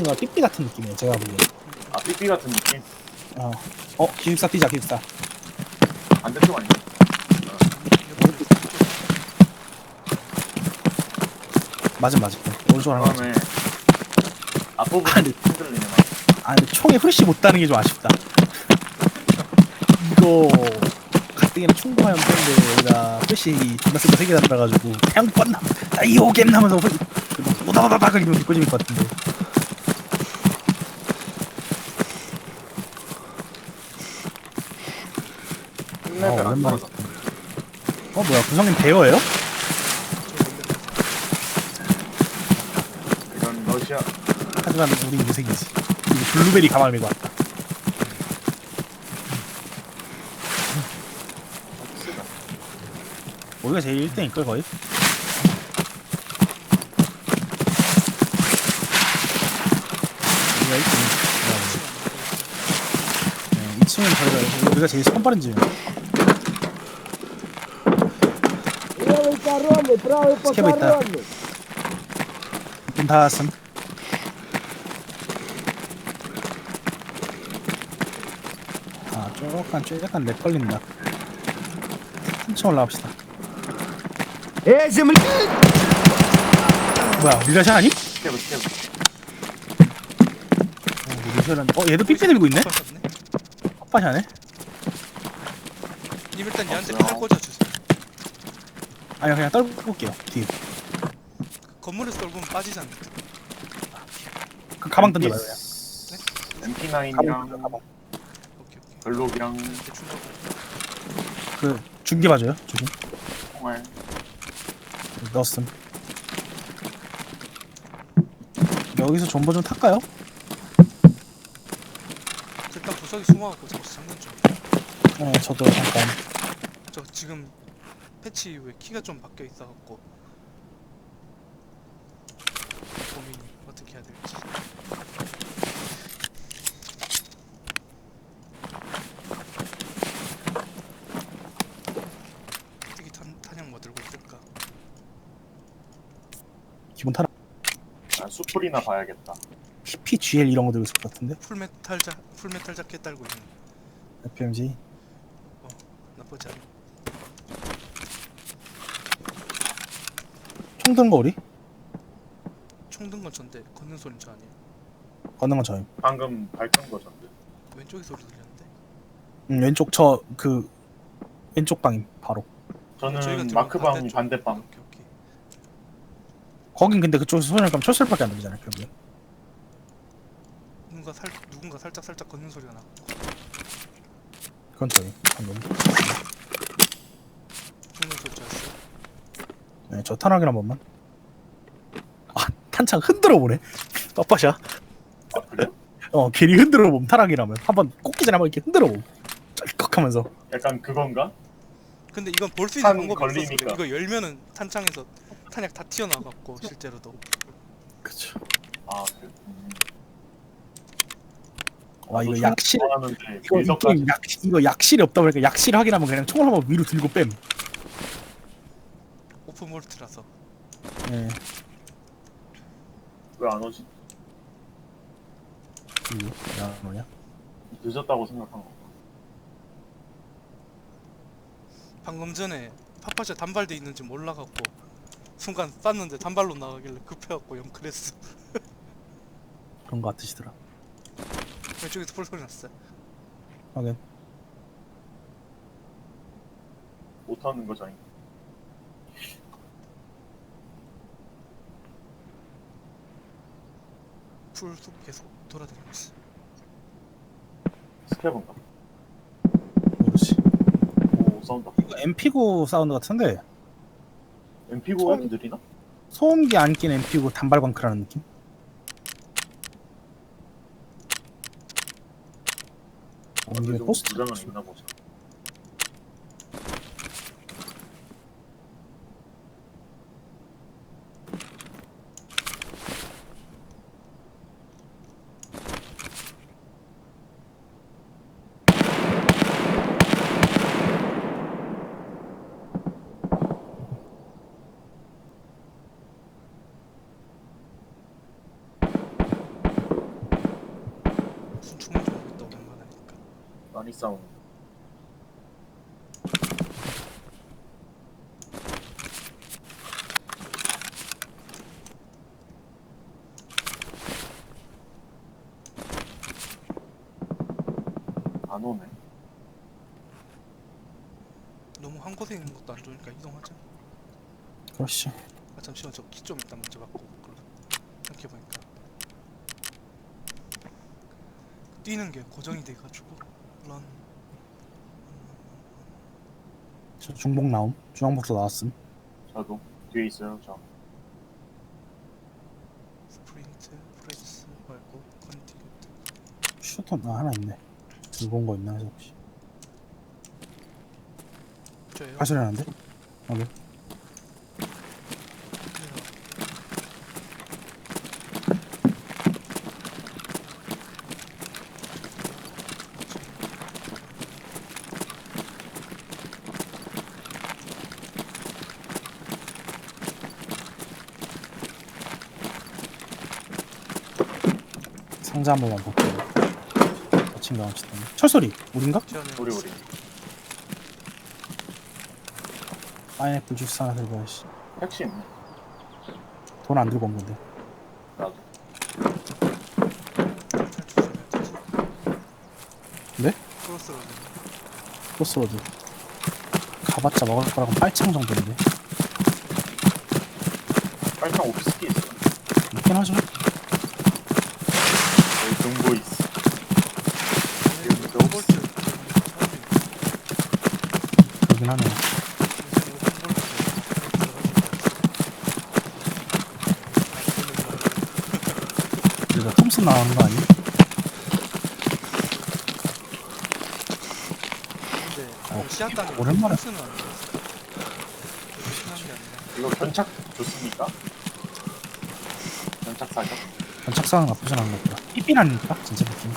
X인가 삐삐 같은 느낌이에요. 제가 보기에. 아 삐삐 같은 느낌? 어, 어 기숙사 뛰자 기숙사. 반대쪽 아니야? 맞음 맞음. 오른쪽 하나 맞음. 그다음에 앞부분 아, 흔들리네 막. 아 근데 총에 후레쉬 못 따는 게 좀 아쉽다. 이거 가뜩이나 충분하면 되는데 여기다 후레쉬 존나 쓰고 세개 달아가지고 그냥 뻔나 나 이호 겜 하면서 오다다다다 그리면 비꼬집일 것 같은데. 힘내면 안 오랜만에. 어 뭐야 구성님 대여예요? 이건 러시아 하지만 우리 무색이지. 이거 블루베리 가방을 메고 왔다. 우리가 제일 1등일걸 거의? 우리가 1등. 네, 2층은 저희가 우리가 제일 손 빠른 집이 야. Левый коронный, правый Схема это. покоронный. 문 닫았음. 아, 조금, 좀 약간 렉 걸린다. 한층 올라갑시다. Эй, земля! 뭐야, 리라샤 아니? 스케브 스케브. 어, 리라샤는, 어, 얘도 삐삐 들고 있네? 네 헛바샤네? 님 일단 얘한테 없어요. 칼 꽂아주세요. 아니, 그냥 떨고 올게요. 뒤에. 건물에서 떨구면 빠지잖아. 그 가방 던져봐요, 그냥. 가방 던져, MP9이랑 가방. 오케이 오케이. 블록이랑 대충 하고. 그, 중계 봐줘요, 중계. 총알. 넣었음. 여기서 존버 좀 탈까요? 일단 구석에 숨어갖고 잠시 장난 좀. 네, 저도 잠깐. 저 지금 패치 이후에 키가 좀 바뀌어 있어갖고 고민 어떻게 해야 될지. 특히 탄, 탄약 뭐 들고 있을까? 기본 타라. 아, 수풀이나 봐야겠다. PPGL 이런 거 들고 있을 것 같은데? 풀메탈 자 풀메탈 자켓 달고 있는 FMG. 나쁘지 않아. 총든거 우리? 총든건 전데 걷는 소리는 저 아니에요. 걷는 건 저임. 방금 밝힌 거던데. 왼쪽에 소리 들렸는데. 음, 왼쪽 저 그 왼쪽 방임 바로. 저는 들어온 마크 방 반대쪽. 반대 방. 오케이 오케이. 거긴 근데 그쪽에서 소리 날까면 철수밖에 안 들리잖아요, 결국에. 누군가 살 누군가 살짝 살짝 걷는 소리가 나. 그건 저희 방금. 소리 네, 저 탄확인 한 번만. 아, 탄창 흔들어 보네. 그래? 어, 괜히 흔들어 봄 탄확이라면 한번 꽂기 전에 한번 이렇게 흔들어 봄. 쩔꺽하면서. 약간 그건가? 근데 이건 볼 수 있는 탄 방법이 없어서 걸리니까. 이거 열면은 탄창에서 탄약 다 튀어나와갖고 실제로도 그쵸. 아. 음. 와 이거 나도 약실 이거 이 게임 약 이거 약실이 없다 보니까 약실 확인하면 그냥 총을 한번 위로 들고 뺨. 오픈 볼트라서 예. 왜 안 오지? 야 뭐냐? 늦었다고 생각한 거. 방금 전에 파파샤 단발돼 있는지 몰라갖고 순간 쐈는데 단발로 나가길래 급해갖고 영크레스 그런 거 같으시더라. 왼쪽에서 폴 소리 났어요. 확인. 못하는 거잖아. 풀 숲 계속 돌아다니고 있어. 스케브인가? 모르지. 오 싸운다. 이거 MP9 사운드 같은데 MP9가 이렇게 느리나? 소음기 안 낀 MP9 단발 광크라는 느낌? 어, 좀 포스트 있나 보자. 싸우는. 안 오네. 너무 한 곳에 있는 것도 안 좋으니까 이동하자. 그렇지. 아 잠시만 저 키 좀 이따 먼저 받고 그걸로 생각해 보니까 뛰는 게 고정이 돼가지고 런 저 중복 나옴. 중앙복도 나왔음. 저도 뒤에 있어요. 저. 스프린트 프레스 말고 컨티뉴트 슈터 아 하나 있네. 무거운 거 있나 해서 혹시. 저예요 발소리 나는데? 오케이. 상자 한 번만 볼게요. 거친 경험치 때문에. 철소리 우린가? 우리 우리. 파인애플 주스 하나 들고 와야지. 택시 있네. 돈 안 들고 온 건데. 나도. 네? 크로스로드 크로스로드. 가봤자 먹을 거라고 8창 정도인데. 빨창 오피스키 있어. 있긴 하죠. 여기 등보 있어. 아니 오볼트 그러긴 하네요. 그래도 톰슨 나오는 거 아니야? 근데 어, 시야단이 오랜만에. 쓰는 안 돼. 신한 게 아니라 이거 견착 좋습니까? 견착 사격? 견착상은 나쁘진 않은 것 같다. 삐삐라니까 진짜 느낌.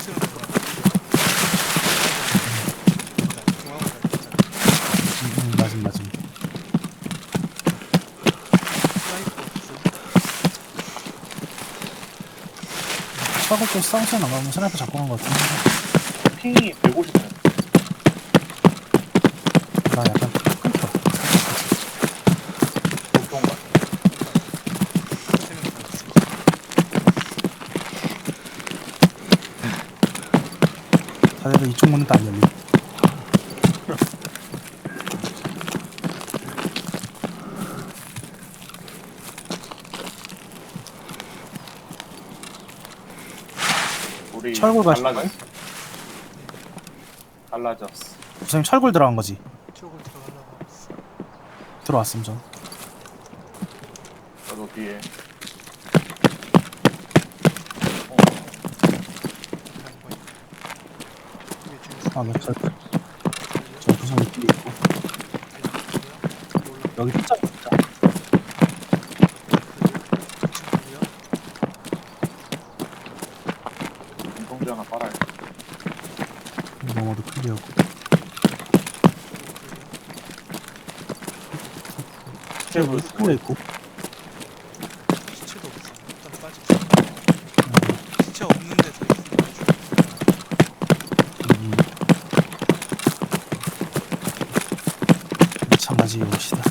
쓰는 거 중앙으로 갈때 음, 음, 맞음 맞음. 스나이퍼 없음 차고 또 쌍수 나가면 스나이퍼 잡고 간것 같은데. 핑이 150면 나 약간 끊겨. 보통 같아. 세명 있음 다들 이쪽 문은 안 열리. 우리 철골 가시- 갈라졌어. 갈라졌어. 부장님 철골 들어간 거지. 쪽으로 들어가려고 했어 들어왔음 전. 저도 뒤에. 어, 이게 아, 네, 저, 저 부장님 뒤에 있고. 여기 숫자 있자. 친구야 돼. 너머도 클리어고. 스텝을 스쿨에 있고. 시체도 없어 일단 빠지고 시체 없는 데서 있으면 음. 마찬가지 옵시다.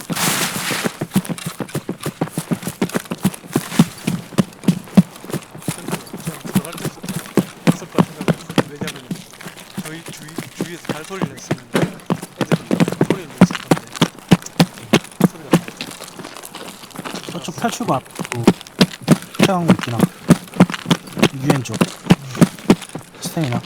저는 들어갈 때부터 있을 거라 생각했어요 왜냐면 저희 주위, 주위에서 발소리를 냈으면 애들이 소리를 냈을 건데 소리가 나죠 저쪽 탈출구 앞으로 태양고 있구나. 유엔 쪽. 스테이나.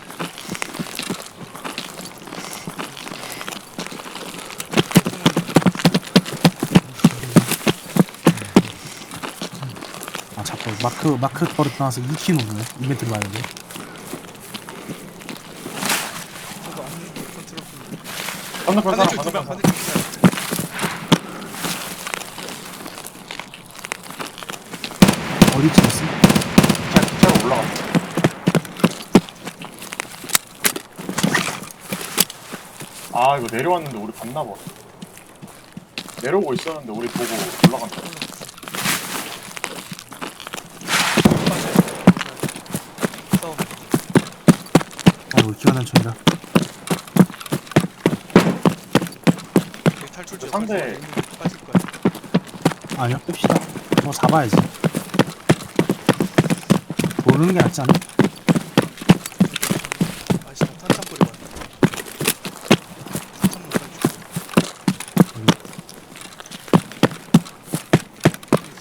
아 자꾸 마크 마크 버릇 나와서 2키 누르네. 이벤트 를 봐야 돼. 반대편 사람 반대쪽 두명. 반대쪽 두명 어디쯤 있어? 기차 기차로 올라가. 아 이거 내려왔는데 우리 봤나 봐. 내려오고 있었는데 우리 보고 올라간다. 아 울기가 난천다 탈출자 상대- 빠질 거야. 아니야 뺍시다 뭐 잡아야지 모르는 게 낫지 않나? 아씨 나 탄창 뿌리고 왔다. 탄창 못 가지고.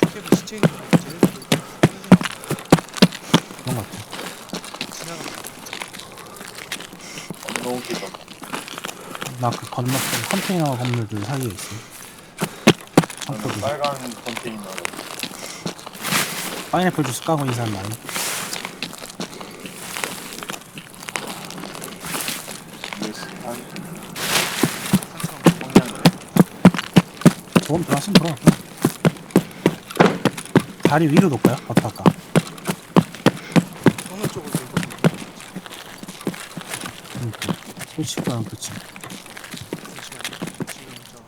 스케브 시체 있는 거 쟤네들 그런 것 같아. 지나간다. 너무 길다. 나 그 건너편 컨테이너 건물들 사이에 있어. 저는. 빨간 컨테이너. 파인애플 주스 까고 있는 사람 많이. US 한 탄창 성냥. 보험 들어왔으면 들어갈까? 다리 위로 놓을까요? 어떻게 할까? 어느 쪽으로 돌거든요. 그러니까. 솔직히 말하면 그렇지. 잠시만요. 지금 저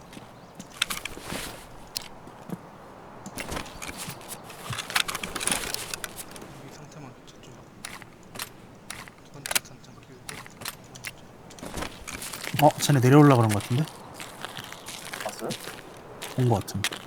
여기 상태만 저쪽 두 번째 탄창 끼우고 어, 쟤네 내려올라 그런 것 같은데? 봤어요? 본것 같은데.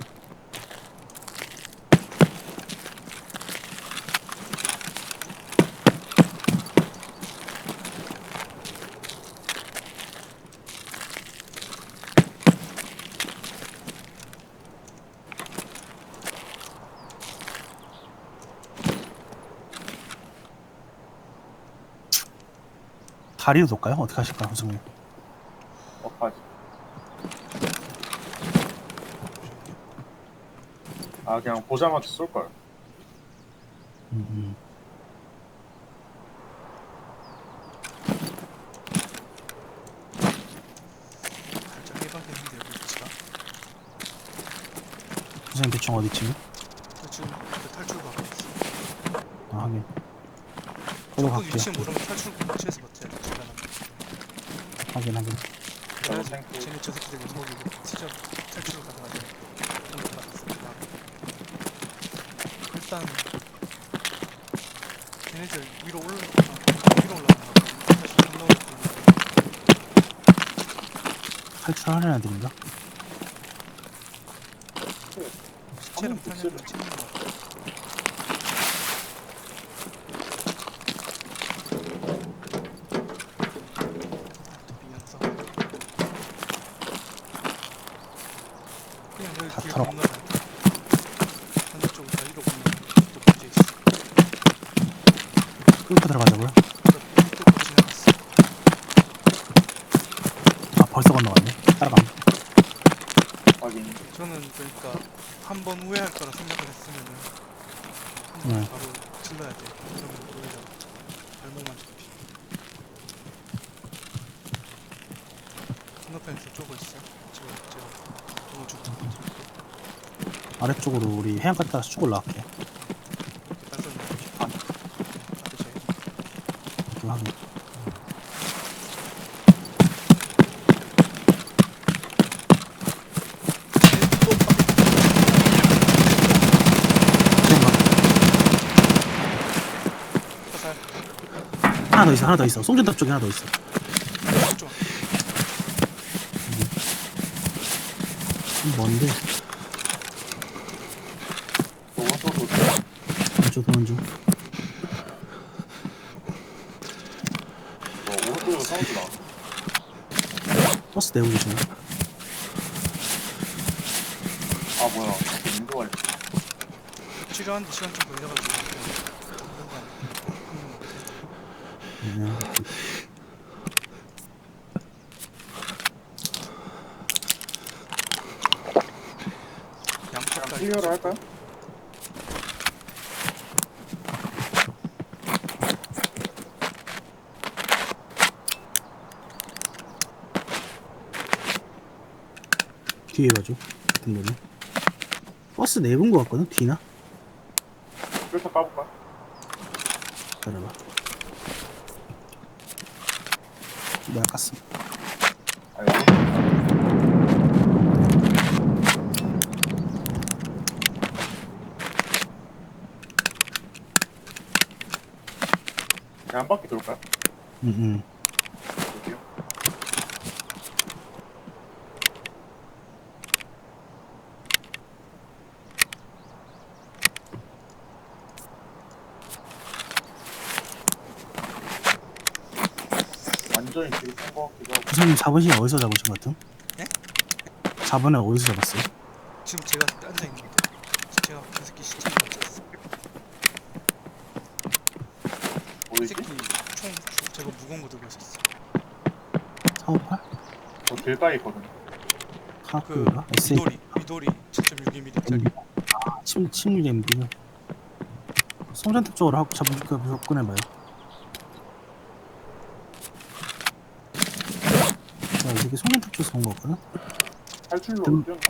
다리로 놓을까요? 어떻게 하실까요, 선생님? 어파지. 아 그냥 보자마자 쏠 걸. 음. 살짝 해방되는데 여기 위치가 선생님 대충 어디쯤? 저 지금 그 탈출 밖에 있어 아, 하긴. 저도 그 갈게요. 위치 모르면 탈출 위치에서 버텨야 돼 제가 확인, 확인. 저도 그래야지 탱크. 쟤네 저 새끼들 못 먹이고. 진짜 탈출을 가능하게 그런 것 같습니다. 일단 걔네들 위로 올라 아, 위로 올라가나 다시 탈출하는 애들인가? 시체랑 타냐면 찍는 거 같아 비면서 그냥 여기 다 길 털어. 건너가 반대쪽으로 다 위로 건너가 또 문제 있어 끌고 들어가자고요? 지나갔어 아, 벌써 건너갔네. 따라가면. 확인. 저는 그러니까 한 번 후회할 거라 생각을 했으면은 한번 네. 바로 질러야 돼. 그러면 오히려 발목만 잡히. 건너편에서 쪼고 있어. 지금 제가 너무 죽고 아래쪽으로 우리 해안가에 따라서 쭉 올라갈게. 따서 아, 앞에 제 이렇게 확인. 그런가? 화살 하나 더 있어. 송전탑 쪽에 하나 더 있어. 좀좀 뭔데? 오른쪽으로 왼쪽 도는 중. 어, 오른쪽으로 사운드 나. 버스 내고 계시네. 아 뭐야? 인도할. 치료하는데 시간 좀 걸려가지고 그냥 양쪽까지 클리어를 할까요? 뒤에 가죠. 같은 거네. 버스 내본 거 같거든, 뒤나? 필터 까볼까요? 기다려봐. 내가 깠어. 아 여기. 응, 응. 것 같기도 하고. 부사님 자본이 어디서 잡으신 것 같음? 네? 자본을 어디서 잡았어요? 지금 제가 앉아 있는데 제가 그 새끼 시체 앉아있어. 이 어디지? 새끼 총 주- 제가 무거운 거 들고 있었어. 458? 저 길가에 있거든. 그 카크가? SA? 미도리 미도리 7.62mm짜리. 아, 16MD요. 송전탑 쪽으로 하고 잡으니까 접근해봐요. 이 새끼 송전탑 쪽에서 온 거거든? 탈출로 음. 뛰었나?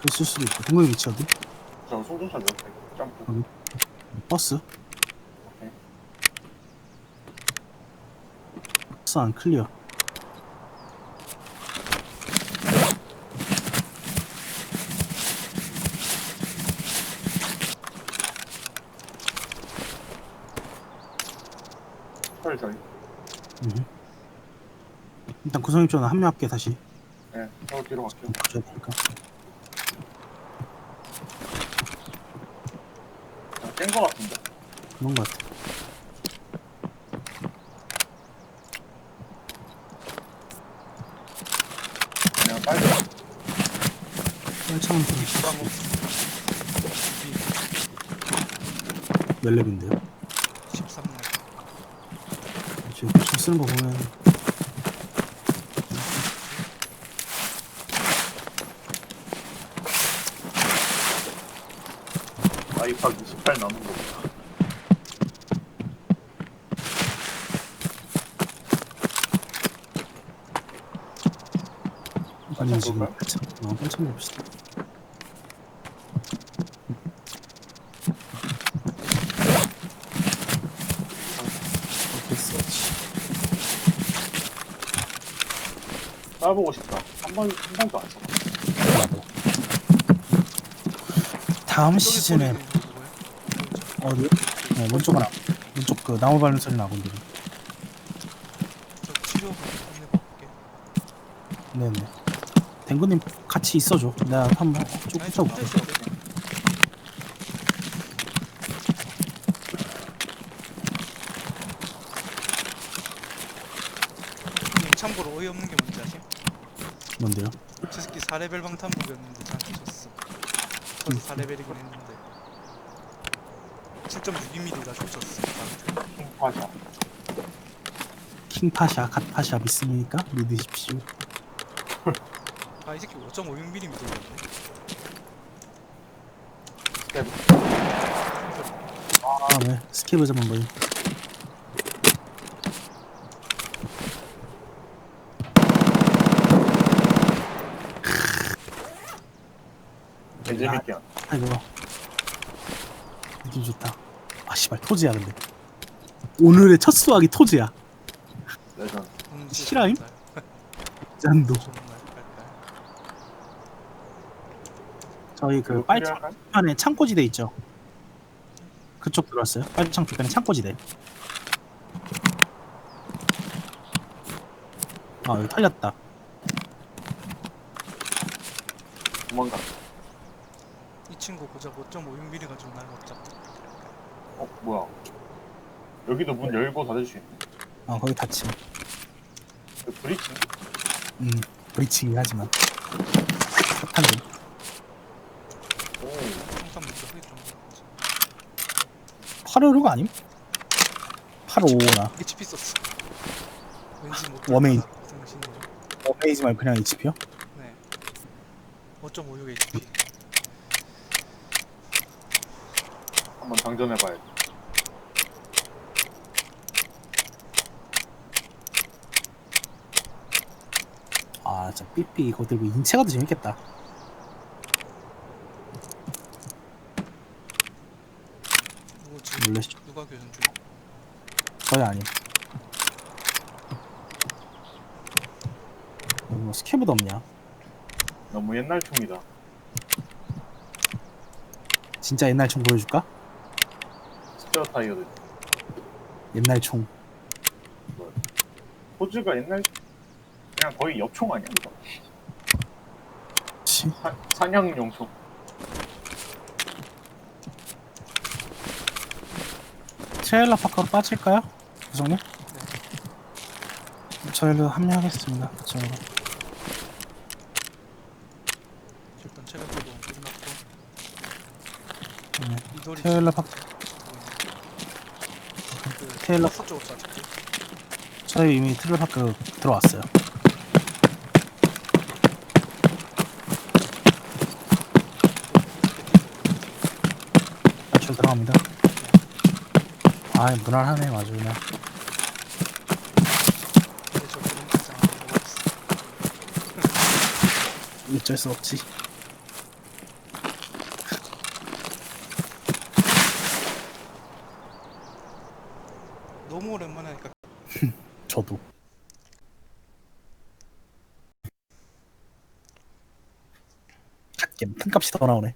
그랬을 수도 있고. 동물 위치 어디? 저 송전차 옆에 점프. 버스? 오케이. 버스 안 클리어. 털 저희. 음. 일단 구성입 쪽은 합류할게 다시. 네, 저 뒤로 갈게요. 가져야 되니까. 깬거 같은데. 그런 거 같아. 그냥 빨리. 뻘창은 좀 주방 없어. 몇 렙인데요? 13렙. 지금 좀 쓰는 거 보면 아이팍 28 남은 거구나. 아니 지금 볼까요? 뻘창 어, 봅시다. 됐어. 싸보고 싶다. 한 번, 한 번도 안 써. 다음 시즌에 소리 내는 거 뭐야? 어디? 어, 왼쪽은 안- 왼쪽 그 나무 밟는 소리 나고 있는데. 저 치료 한번 해볼게. 네네. 댕구님 같이 있어줘. 내가 한번 쭉 붙여볼게. 형님 참고로 어이없는 게 뭔지 아심? 뭔데요? 저 새끼 4레벨 방탄복이었는데 저한테 졌어 저도 4레벨이긴 했는데 7.62mm가 줬었어 저한테. 킹파샤. 킹파샤, 갓파샤 믿습니까? 믿으십시오. 아 이 새끼 5.56mm 미들이었네 스텝. 아, 네. 스케이브 잡은 거임. 개재밌게 한. 아이고. 느낌 좋다. 아, 씨발, 토지야, 근데. 오늘의 첫 수확이 토지야. 레전. 음, 실화임? 짠도. 정말 깔깔. 저희 그 빨창? 편에 창고지대 있죠? 그쪽 들어왔어요? 빨창 주변에 창고지대. 아, 여기 털렸다. 도망가. 이 친구 고작 5.56mm 가지고 날 못 잡다 어, 뭐야. 여기도 문 열고 닫을 수 있네. 어, 거기 닫힘. 그 브리치? 음, 브리치긴 하지만. 탄 오. 항상 먼저 하기 좀 그렇지. 856 아님? 855나. HP 썼어 왠지 못 워메인. 어메이지 말고 그냥 HP요? 네 5.56 HP 한번 장전해봐야 돼. 아, 진짜 삐삐 이거 들고 인체 가도 재밌겠다. 지금 놀래시죠? 누가 교전 중 저희 아님. 여기 뭐 스케브도 없냐? 너무 옛날 총이다. 진짜 옛날 총 보여줄까? 스페어 타이어도 옛날 총. 포즈가 옛날 그냥 거의 엽총 아니야 이거? 치. 사, 사냥용 총. 트레일러 파커로 빠질까요? 구성님? 저희도 합류하겠습니다. 그쪽으로. 일단 체력도 끝났고 네. 이돌이 테일러 박그 테일러- 버스 쪽으로 쐈지 저희 이미 트레일 파크 들어왔어요. 출 들어갑니다. 아, 무난하네, 아주 그냥. 근데 저안 먹었어 어쩔 수 없지. 너무 오랜만에 하니까 저도. 갓게 큰 값이 더 나오네.